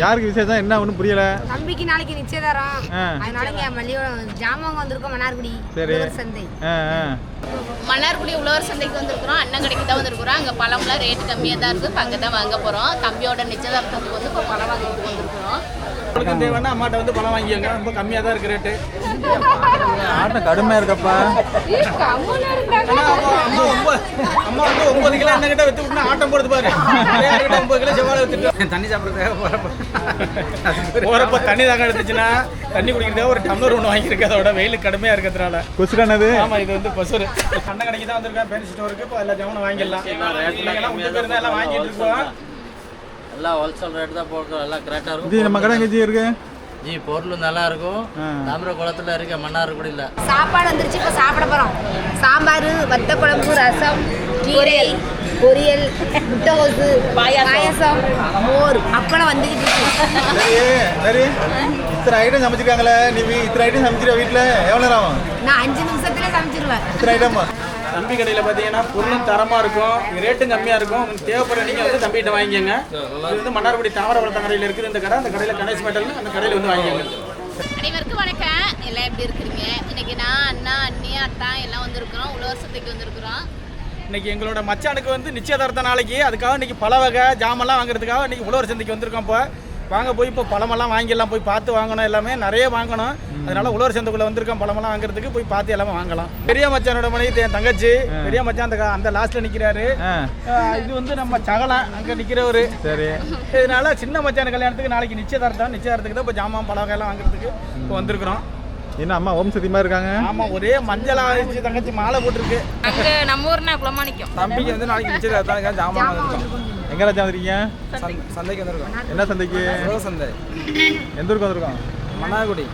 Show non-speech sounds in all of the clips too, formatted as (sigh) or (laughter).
யாருக்கு விசேஷம்? என்ன ஒன்றும் புரியல. தம்பிக்கு நாளைக்கு நிச்சயதாரம். அதனால இங்க மல்லிகை ஜாமான் வந்திருக்கோம் மன்னார்குடி. சரி. உழவர் சந்தை. மன்னார்குடி உழவர் சந்தைக்கு வந்திருக்கிறோம். அண்ணன் கடைக்கு தான் வந்திருக்கிறோம். அங்கே பழம்லாம் ரேட் கம்மியாக தான் இருக்குது அங்கே தான் வாங்க போகிறோம் தம்பியோட நிச்சயதார்த்தத்துக்கு வந்து இப்போ பழம் வாங்கிட்டு வந்திருக்கிறோம். உங்களுக்கு தேவைன்னா அம்மாட்ட வந்து பழம் வாங்கிக்கோங்க. ரொம்ப கம்மியாக தான் இருக்கு ரேட்டு ஆட்டம் கடுமையாக இருக்கப்பா. அம்மா அம்மா ஒன்பது அம்மா வந்து ஒன்பது கிலோ என்ன கிட்ட வித்து விட்டுனா ஆட்டம் போடுது பாரு. ஒன்பது கிலோ செவ்வாழை வித்துட்டு தண்ணி சாப்பிட்றதுக்காக போகிறப்ப போகிறப்ப தண்ணி தாங்க எடுத்துச்சுன்னா தண்ணி குடிக்கிறதுக்காக ஒரு டம்ளர் ஒன்று வாங்கியிருக்கு. அதோட வெயில் கடுமையாக இருக்கிறதுனால. கொசுடானது ஆமா இது வந்து பசுரு அண்ணன் கடைக்கு தான் வந்திருக்கேன். பென் ஸ்டோருக்கு இப்போ எல்லா ஜாமுனும் வாங்கிடலாம். எல்லாம் வாங்கிட்டு இருக்கோம். எல்லாம் ஹோல்சேல் ரேட் தான் போடுறோம். எல்லாம் கரெக்டாக இருக்கும். நம்ம கடை எங்கே இருக்கு ஜி பொருள் நல்லா இருக்கும். தாமிர குளத்தில் இருக்க மன்னார்குடியில் சாப்பாடு வந்துருச்சு இப்போ சாப்பிட போறோம். சாம்பார் வத்த குழம்பு ரசம் பொரியல். பொரியல் முட்டைகோசு பாயாசம். மோர். அப்பளம் சரி இத்தனை ஐட்டம் சமைச்சிருக்காங்களே நீ இத்தனை ஐட்டம் சமைச்சிருக்க வீட்டில் எவ்வளோ நேரம் ஆகும்? நான் அஞ்சு நிமிஷத்துல சமைச்சிருவேன். இத்தனை ஐட்டமா தம்பி கடையில் பார்த்தீங்கன்னா பொருளும் தரமாக இருக்கும். ரேட்டும் கம்மியாக இருக்கும். உங்களுக்கு தேவைப்படுற நீங்கள் வந்து தம்பிகிட்ட வாங்கிக்கோங்க. இது வந்து மன்னார்குடி தாமரபுரத்தம் கடையில் இருக்குது. இந்த கடை அந்த கடையில் கணேஷ் மெட்டல் அந்த கடையில் வந்து வாங்கிக்கோங்க. அனைவருக்கும் வணக்கம். எல்லாம் எப்படி இருக்கிறீங்க? இன்னைக்கு நான் அண்ணா அண்ணி அத்தா எல்லாம் வந்திருக்கிறோம். உழவர் சந்தைக்கு வந்திருக்கிறோம். இன்னைக்கு எங்களோட மச்சானுக்கு வந்து நிச்சயதார்த்த நாளைக்கு. அதுக்காக இன்னைக்கு பல வகை ஜாமெல்லாம் வாங்குறதுக்காக இன்னைக்கு உழவர் சந்தைக்கு வந்திருக்கோம் இப்போ. வாங்க போய் இப்போ பழமெல்லாம் வாங்கிடலாம். போய் பார்த்து வாங்கணும் எல்லாமே நிறைய வாங்கணும். அதனால உழவர் சந்தைக்குள்ள வந்திருக்கோம் பழமெல்லாம் வாங்குறதுக்கு போய் பார்த்து எல்லாமே வாங்கலாம். பெரிய மச்சானோட மனைவி என் தங்கச்சி. பெரிய மச்சான் அந்த அந்த லாஸ்ட்ல நிக்கிறாரு. இது வந்து நம்ம சகலம் அங்க நிக்கிறவரு. சரி. இதனால சின்ன மச்சான் கல்யாணத்துக்கு நாளைக்கு நிச்சயதார்த்தம். நிச்சயதார்த்தத்துக்கு தான் இப்போ ஜாமான் பழம் எல்லாம் வாங்குறதுக்கு இப்போ வந்திருக்கிறோம். என்ன அம்மா ஓம் சத்தியமாக இருக்காங்க? ஆமா ஒரே மஞ்சள் ஆயிடுச்சு தங்கச்சி மாலை போட்டிருக்கு. அங்கே நம்ம ஊர்னா குளமாணிக்கம் தம்பிக்கு வந்து நாளைக்கு நிச்சயதார்த்தம் ஜாமான் வந்திருக்கோம் எங்கே ராஜா வந்திருக்கீங்க? சந்தைக்கு வந்திருக்கோம். என்ன சந்தைக்கு? சந்தை. எந்த ஊருக்கு வந்திருக்கோம்? மன்னார்குடி.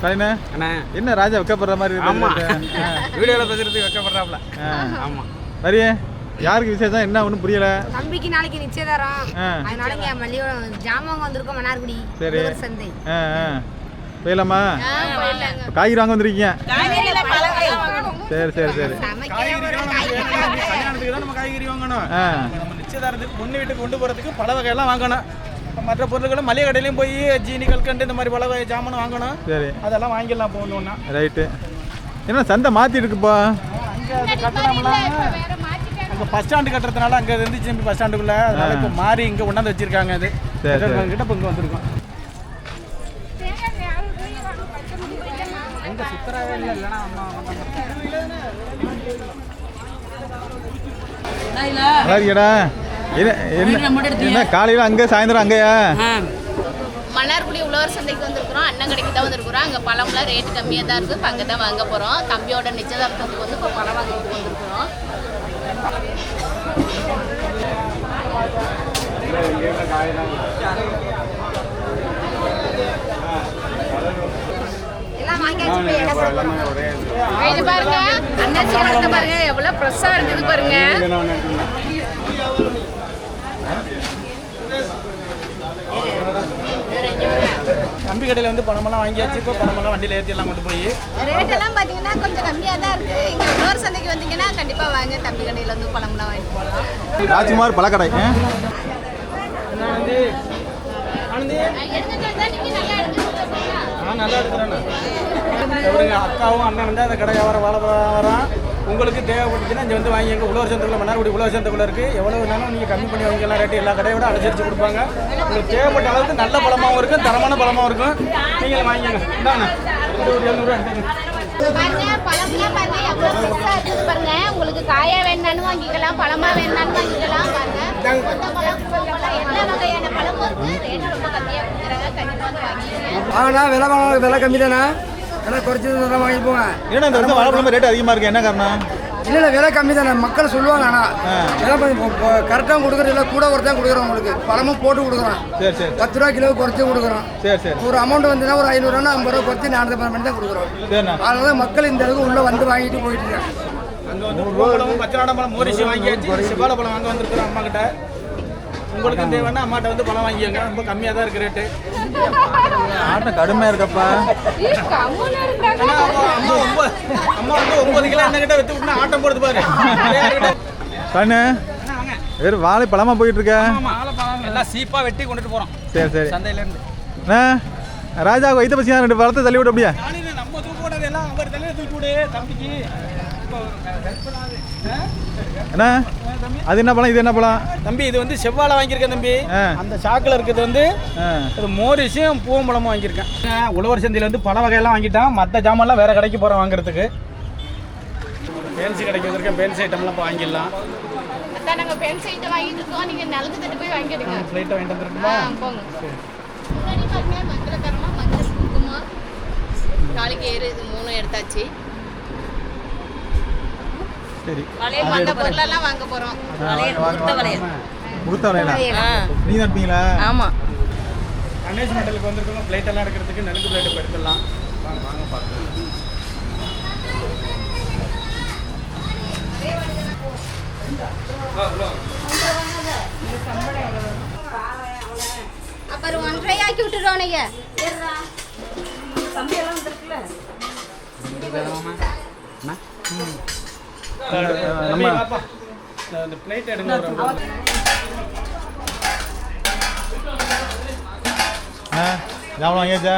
சரிண்ணே அண்ணா. என்ன ராஜா வைக்கப்படுற மாதிரி. (laughs) வீடியோவில் பேசுறதுக்கு வைக்கப்படுறாப்ல. ஆமா. சரியே யாருக்கு விசேஷம்? என்ன ஒன்றும் புரியல. தம்பிக்கு நாளைக்கு நிச்சயதாரம். ஆ. அதனால இங்க மல்லிகை ஜாமான் வந்திருக்கோம் மன்னார்குடி. சரி. சந்தை. ஆ ஆ. போயிடலாமா? காய்கறி வாங்க வந்திருக்கீங்க. சரி சரி சரி. காய்கறி கல்யாணத்துக்கு தான் நம்ம காய்கறி வாங்கணும். ஆ. நம்ம நிச்சயதாரத்துக்கு பொண்ணு வீட்டுக்கு கொண்டு போகிறதுக்கு பல வகையெல்லாம் வாங்கணும். மற்ற பொருட்களும் மளிகை கடையிலையும் போய் ஜீனி கல்கண்டு இந்த மாதிரி பல வகை ஜாமான் வாங்கணும். சரி. அதெல்லாம் வாங்கிடலாம் போகணுன்னா ரைட்டு. என்ன சந்தை மாற்றி இருக்குப்பா. அங்கே அது கட்டணம்லாம் அங்கே பஸ் ஸ்டாண்டு கட்டுறதுனால அங்கே இருந்துச்சு தம்பி பஸ் ஸ்டாண்டுக்குள்ள. அதனால இப்போ மாறி இங்கே கொண்டாந்து வச்சிருக்காங்க அது. கிட்ட இப்போ இங்கே வந்திருக்கோம். நல்லா இருக்கியடா என்ன என்ன என்ன காலையில் அங்கே சாயந்தரம் அங்கேயா? மன்னார்குடி உழவர் சந்தைக்கு வந்திருக்கிறோம். அண்ணன் கடைக்கு தான் வந்திருக்கிறோம். அங்கே பழம்லாம் ரேட் கம்மியாக தான் இருக்குது இப்போ அங்கே தான் வாங்க போகிறோம் தம்பியோட நிச்சயதார்த்தத்துக்கு வந்து இப்போ பழம் வாங்கிட்டு வந்திருக்கிறோம். எல்லாம் போறோம். இது. பாருங்க அண்ணன் சீக்கிரத்தை பாருங்க எவ்வளோ ஃப்ரெஷ்ஷாக இருக்குது பாருங்க. தம்பி கடையில் வந்து பணமெல்லாம் வாங்கியாச்சு. இப்போ பணமெல்லாம் வண்டியில் ஏற்றி எல்லாம் கொண்டு போய். ரேட் எல்லாம் பார்த்தீங்கன்னா கொஞ்சம் கம்மியாக தான் இருக்குது இங்கே உழவர் சந்தைக்கு வந்தீங்கன்னா கண்டிப்பாக வாங்க. தம்பி கடையில் வந்து பழம்லாம் வாங்கிட்டு போகலாம் ராஜ்குமார் பழக்கடை. ஆ? ஆனந்தி. ஆனந்தி. நான் நல்லா எடுக்கிறேண்ணா எவ்வளோங்க அக்காவும் அண்ணன் வந்து அந்த கடை வியாபாரம் வாழ வரான். உங்களுக்கு தேவைப்பட்டுச்சுன்னா இங்கே வந்து வாங்கி எங்கள் உழவர் சந்தைக்குள்ள மன்னார்குடி உழவர் சந்தைக்குள்ள இருக்குது எவ்வளோ வேணாலும் நீங்கள் கம்மி பண்ணி வாங்கிக்கலாம். ரேட்டு எல்லா கடையோட அனுசரித்து கொடுப்பாங்க. உங்களுக்கு தேவைப்பட்ட அளவுக்கு நல்ல பழமாகவும் இருக்கும் தரமான பழமாகவும் இருக்கும். நீங்கள் வாங்கிங்க இந்தாங்க இது ஒரு எழுநூறுவா எடுத்துங்க பாருங்க பழம்லாம் பாருங்க எவ்வளோ ஃப்ரெஷ்ஷாக இருக்குது பாருங்க. உங்களுக்கு காயா வேணாலும் வாங்கிக்கலாம் பழமா வேணாலும் வாங்கிக்கலாம் பாருங்க. மொத்த பழம், பூ பழம், எல்லா வகையான பழமும் இருக்கு. ரேட் ரொம்ப கம்மியாக கொடுக்குறாங்க கண்டிப்பாக வந்து வாங்கிக்கங்க. வாங்கினா விலை விலை கம்மி தானே? விலை குறைச்சி தான் வாங்கி போங்க ஏன்னா இந்த வருஷம் வாழைப்பழம் ரேட் அதிகமாக இருக்கு. என்ன காரணம்? இல்லை இல்லை விலை கம்மி தானே. மக்கள் சொல்லுவாங்க ஆனால் விலை கரெக்டாக கொடுக்குறது இல்லை கூட குறைச்சா கொடுக்குறோம் உங்களுக்கு. பழமும் போட்டு கொடுக்குறோம். சரி சரி. பத்து ரூபா கிலோ குறைச்சி கொடுக்குறோம். சரி சரி. ஒரு அமௌண்ட் வந்துன்னா ஒரு ஐநூறுரூவா ஐம்பது ரூபா குறைச்சி நானூற்றி பண்ணி தான் கொடுக்குறோம். அதனால மக்கள் இந்த அளவுக்கு உள்ளே வந்து வாங்கிட்டு போயிட்டு இருக்காங்க. அங்கே வந்து பூவளமும் பச்சனாடம் பழம் மோரிசி வாங்கியாச்சு. செவ்வாழை பழம் வாங்க வந்திருக்கிறோம் அம்மா கிட்ட உங்களுக்கு தேவைன்னா அம்மாட்ட வந்து பழம் வாங்கிக்கோங்க. ரொம்ப கம்மியாக தான் இருக்கு ரேட்டு ஆட்டம் கடுமையாக இருக்கப்பா. அம்மா அம்மா ஒன்பது அம்மா வந்து ஒன்பது கிலோ என்ன கிட்ட வித்து விட்டுனா ஆட்டம் போடுது பாரு. கண்ணு வெறும் வாழை பழமா போயிட்டு இருக்க ஆமா. ஆளை பழம் எல்லாம் சீப்பாக வெட்டி கொண்டுட்டு போகிறோம் சரி சரி. சந்தையிலேருந்து. அண்ணா ராஜா வயிற்று பசியா? ரெண்டு பழத்தை தள்ளி விட்டு அப்படியா நானும் நம்ம தூக்கு போட்டது எல்லாம் அவர் தலையில தூக்கி விடு தம்பிக்கு. அண்ணா அது என்ன பழம்? இது என்ன பழம்? தம்பி இது வந்து செவ்வாழை வாங்கியிருக்கேன் தம்பி. அந்த சாக்கில் இருக்கிறது வந்து இது மோரிஸும் பூவம்பழமும் வாங்கியிருக்கேன். உழவர் சந்தையில் வந்து பல வகையெல்லாம் வாங்கிட்டான். மற்ற ஜாமான்லாம் வேறு கடைக்கு போகிறேன் வாங்குறதுக்கு. பேன்சி கடைக்கு வந்திருக்கேன். பேன்சி ஐட்டம்லாம் இப்போ வாங்கிடலாம். நாங்கள் பென் சைட்டை வாங்கிட்டு இருக்கோம். நீங்கள் நலுங்கு தட்டு போய் வாங்கிடுங்க. ஃப்ளைட்டை வாங்கிட்டு வந்துருக்குமா போங்க. முன்னாடி பாருங்க மங்களகரமாக மஞ்சள் குங்குமம் நாளைக்கு ஏறு இது மூணும் எடுத்தாச்சு. சரி. மற்ற பொருளெல்லாம் வாங்க போகிறோம் கொடுத்த வரையில நீ இருப்பீங்களா? ஆமா. கணேஷ் மெட்டலுக்கு வந்திருக்கோம். பிளேட் எல்லாம் எடுக்கிறதுக்கு நெருங்கு பிளேட் இப்போ எடுத்துடலாம். வாங்க வாங்க பார்க்கலாம். அப்புறம் ஒன்றரை ஆக்கி விட்டுருவோம் நீங்கள் நம்ம அந்த பிளேட் எடுங்க ஆ ஜாமன் வாங்கியாச்சா?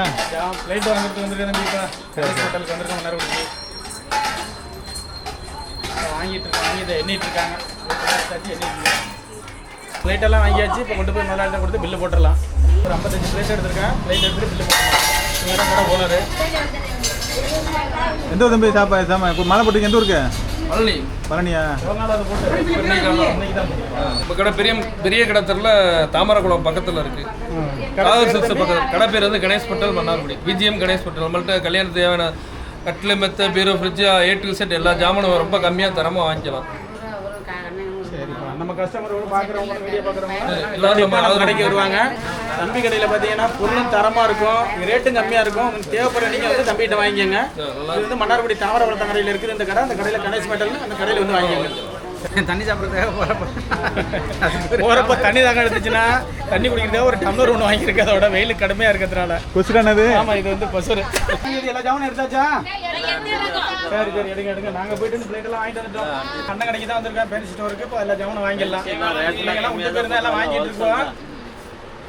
பிளேட் வாங்கிட்டு வந்துருக்கேன் தம்பி. இப்போ ஹோட்டலுக்கு வந்திருக்கோம் நேரம் கொடுத்து வாங்கிட்டு இருக்கோம். வாங்கி இதை எண்ணிட்டு இருக்காங்க. பிளேட் எல்லாம் வாங்கியாச்சு. இப்போ கொண்டு போய் முதலாளிட்ட கொடுத்து பில்லு போட்டுடலாம். ஒரு ஐம்பத்தஞ்சு பிளேட் எடுத்திருக்கேன். பிளேட் எடுத்துட்டு பில்லு போட்டுடலாம். ஓனர் எந்த தம்பி? சாப்பா மாலை போட்டுங்க எந்த ஊருக்கு? பழனி. பழனியா? ஒரு நாள் அதை போட்டு இன்னைக்கு தான் நம்ம கடை பெரிய பெரிய கடை தெருல தாமரகுளம் பக்கத்தில் இருக்கு. சில்க்ஸ் பக்கத்தில். கடை பேர் வந்து கணேஷ் பட்டல் மன்னார்குடி. விஜிஎம் கணேஷ் பட்டல். நம்மள்ட்ட கல்யாணத்துக்கு தேவையான கட்டில் மெத்த பீரோ ஃப்ரிட்ஜ் ஏ டு செட் எல்லா ஜாமானும் ரொம்ப கம்மியாக தரமாக வாங்கிக்கலாம். நம்ம கஸ்டமரோட பார்க்குறவங்க வீடியோ பார்க்குறவங்க எல்லாரும் நம்ம கடைக்கு வருவாங்க. தம்பி கடையில் பார்த்தீங்கன்னா பொருளும் தரமாக இருக்கும். ரேட்டும் கம்மியாக இருக்கும். உங்களுக்கு தேவைப்படுற நீங்கள் வந்து தம்பிகிட்ட வாங்கிக்கோங்க. இது வந்து மன்னார்குடி தாமரபுரத்த கடையில் இருக்குது. இந்த கடை அந்த கடையில் கணேஷ் மெட்டல்னு அந்த கடையில் வந்து வாங்கிக்கோங்க. தண்ணி சாப்பிட்றதுக்காக போகிறப்ப போகிறப்ப தண்ணி தாங்க எடுத்துச்சுன்னா தண்ணி குடிக்கிறதுக்காக ஒரு டம்ளர் ஒன்று வாங்கியிருக்கு. அதோட வெயில் கடுமையாக இருக்கிறதுனால. கொசுக்கானது ஆமாம் இது வந்து கொசுரு. எல்லா ஜாமும் எடுத்தாச்சா? சரி சரி எடுங்க எடுங்க. நாங்கள் போயிட்டு இந்த பிளேட் எல்லாம் வாங்கிட்டு வந்துட்டோம். அண்ணன் கடைக்கு தான் வந்திருக்கேன். பென்சி ஸ்டோருக்கு இப்போ எல்லா ஜாமும் வாங்கிடலாம். எல்லாம் வாங்கிட்டு இருக்கோம்.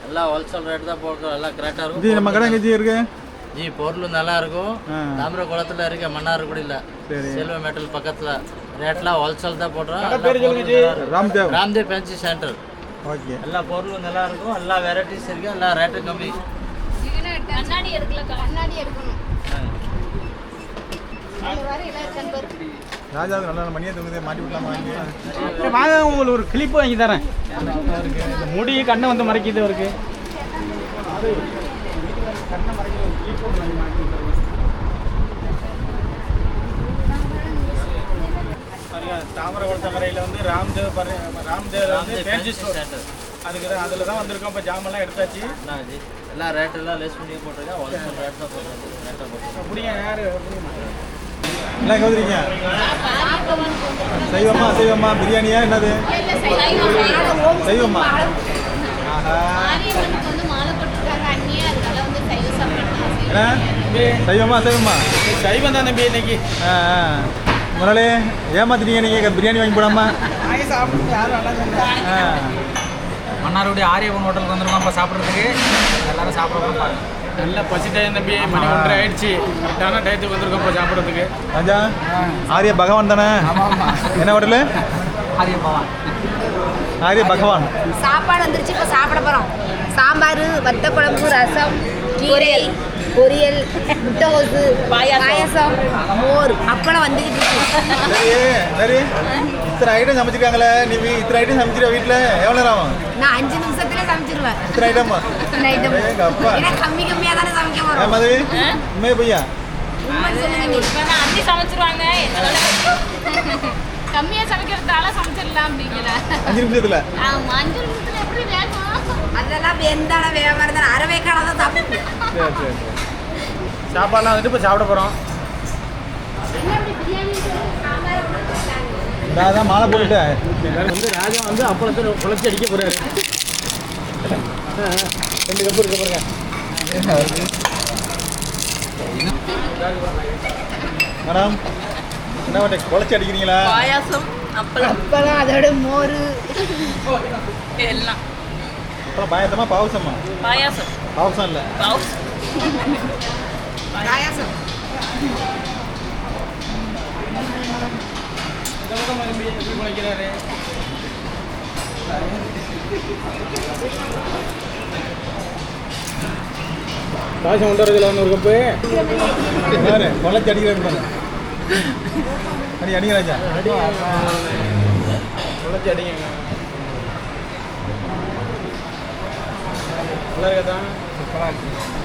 எல்லாம் ஹோல்சேல் ரேட் தான் போடுறோம். எல்லாம் கரெக்டாக ஜி இருக்கும். நம்ம கடை எங்கே ஜி இருக்கு? ஜி பொருள் நல்லா இருக்கும். தாமிர குளத்தில் இருக்க மன்னார்குடியில் சரி. செல்வ மெட்டல் பக்கத்தில். ரேட்லாம் ஹோல்சேல் தான் போடுறோம். G. Ramdev. Ramdev fancy centre okay. எல்லா பொருளும் நல்லா இருக்கும். எல்லா வெரைட்டிஸ் இருக்கு. எல்லா ரேட்டும் கம்மி. கண்ணாடி எடுக்கல கண்ணாடி எடுக்கணும். ராஜாவுக்கு நல்ல மணியை தூங்குது மாட்டி விடலாமா வாங்கி வாங்க உங்களுக்கு ஒரு கிளிப்பு வாங்கி தரேன். முடி கண்ணை வந்து மறைக்குது. பாருங்க, தாமரகுளத்த கரையில் வந்து ராம்தேவ் பாரு- ராம்தேவ் வந்து ஸ்டோர் சென்டர் அதுக்கு தான் அதில் தான் வந்திருக்கோம் இப்போ ஜாமெல்லாம் எடுத்தாச்சு. எல்லாம் லெஸ் பண்ணி போட்டிருக்கேன் ரேட் தான் போட்டுருக்கேன். அப்படிங்க யாரு? என்ன வந்துருக்கீங்க சைவமா சைவமா பிரியாணியா என்னது? சைவமா சைவமா சைவமா சைவம் தான் தம்பி இன்னைக்கு. முதலாளி ஏமாத்திட்டீங்க நீங்கள் பிரியாணி வாங்கி போடாமா. வாங்கி சாப்பிட்டு யாரும் நல்லா சொன்னாங்க ஆ. மன்னார்குடி ஆரியவன் ஹோட்டலுக்கு வந்திருக்கோம் சாப்பிட்றதுக்கு? எல்லாரும் சாப்பிட்றோம் பாருங்க. நல்ல பசி டைம் தம்பி மணி ஒன்றரை ஆயிடுச்சு. கரெக்டான டயத்துக்கு வந்திருக்கோம் இப்போ சாப்பிட்றதுக்கு. ராஜா ஆரிய பகவான் தானே? என்ன ஹோட்டலு ஆரிய பவன் ஆரிய பகவான். சாப்பாடு வந்துருச்சு இப்போ சாப்பிட போகிறோம் சாம்பார் வத்த குழம்பு ரசம் கீரை பொரியல். முட்டைகோசு பாயாசம். மோர் அப்பளம் வந்துக்கிட்டு இருக்கு. இத்தனை ஐட்டம் சமைச்சிருக்காங்களே நீ இத்தனை ஐட்டம் சமைச்சிருக்க வீட்டில் எவ்வளோ நேரம் ஆகும்? நான் அஞ்சு நிமிஷத்துல ஐட்டமா. ஏன்னா கம்மி கம்மியாக தானே சமைக்க பையா உண்மை நீ அண்ணி சமைச்சிருவாங்க கம்மியா சமைக்கிறதால சமைச்சிடலாம் அப்படிங்கிற அஞ்சு நிமிஷத்தில் ஆமா அஞ்சு நிமிஷத்துல எப்படி வேகும் அதெல்லாம் வெந்தான வேகமாக இருந்தாலும் அறவே காலம் தான் சாப்பிட்டு சரி சரி சரி சாப்பாடுலாம் வந்துட்டு இப்போ சாப்பிட போகிறோம் மாலை போட்டுட்டேன் வந்து ராஜா வந்து அப்பளத்தை குழச்சி அடிக்க போகிறாரு ரெண்டு கப்பு இருக்க பாருங்க மேடம் என்ன பண்ண குழச்சி அடிக்கிறீங்களா? அப்பளம். அதோட மோர். அப்புறம் பாயசமா பாவசமா? பாயாசம். பாவசம் இல்லை. பாயாசம். இந்த பக்கம் எப்படி குலைக்கிறாரு? பாயசம் கொண்டு வரதுல ஒரு கப்பு பாரு கொலைச்சி அடிக்கிறாரு பாரு அடி அடிக்கிறாச்சா குழச்சி அடிங்க நல்லா இருக்கா சூப்பராக இருக்கு.